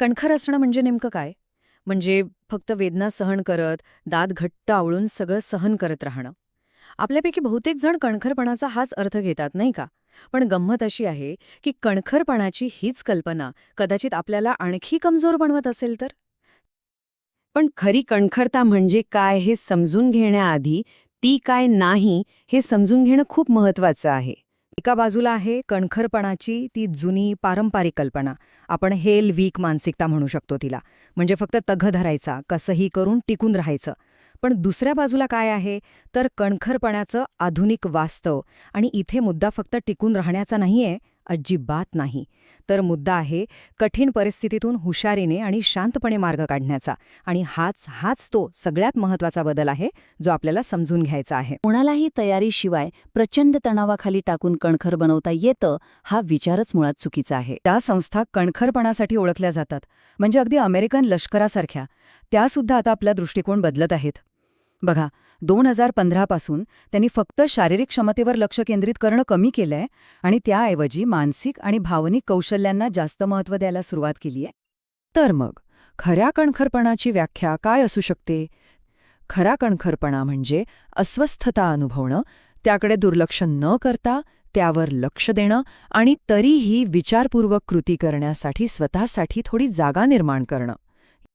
कणखर असणं म्हणजे नेमकं काय? म्हणजे फक्त वेदना सहन करत दात घट्ट आवळून सगळं सहन करत राहणं. आपल्यापैकी बहुतेक जण कणखरपणाचा हाच अर्थ घेतात नाही का? पण गंमत अशी आहे की कणखरपणाची हीच कल्पना कदाचित आपल्याला आणखी कमजोर बनवत असेल तर? पण खरी कणखरता म्हणजे काय हे समजून घेण्याआधी ती काय नाही हे समजून घेणं खूप महत्वाचं आहे. एका बाजूला आहे कणखरपणाची ती जुनी पारंपरिक कल्पना. आपण हेल वीक मानसिकता म्हणू शकतो तिला. म्हणजे फक्त तघ धरायचा कसंही करून टिकून राहायचं. पण दुसऱ्या बाजूला काय आहे? तर कणखरपणाचं आधुनिक वास्तव. आणि इथे मुद्दा फक्त टिकून राहण्याचा नाहीये अजिबात नाही. तर मुद्दा आहे कठीण परिस्थितीतून हुशारीने आणि शांतपणे मार्ग काढण्याचा. आणि हाच हाच तो सगळ्यात महत्त्वाचा बदल आहे जो आपल्याला समजून घ्यायचा आहे. कोणालाही तयारीशिवाय प्रचंड तणावाखाली टाकून कणखर बनवता येतं हा विचारच मुळात चुकीचा आहे. त्या संस्था कणखरपणासाठी ओळखल्या जातात. म्हणजे अगदी अमेरिकन लष्करासारख्या. त्यासुद्धा आता आपला दृष्टिकोन बदलत आहेत. बघा दोन हजार पंधरापासून त्यांनी फक्त शारीरिक क्षमतेवर लक्ष केंद्रित करणं कमी केलंय आणि त्याऐवजी मानसिक आणि भावनिक कौशल्यांना जास्त महत्त्व द्यायला सुरुवात केली आहे तर मग खऱ्या कणखरपणाची व्याख्या काय असू शकते? खरा कणखरपणा म्हणजे अस्वस्थता अनुभवणं त्याकडे दुर्लक्ष न करता त्यावर लक्ष देणं आणि तरीही विचारपूर्वक कृती करण्यासाठी स्वतःसाठी थोडी जागा निर्माण करणं.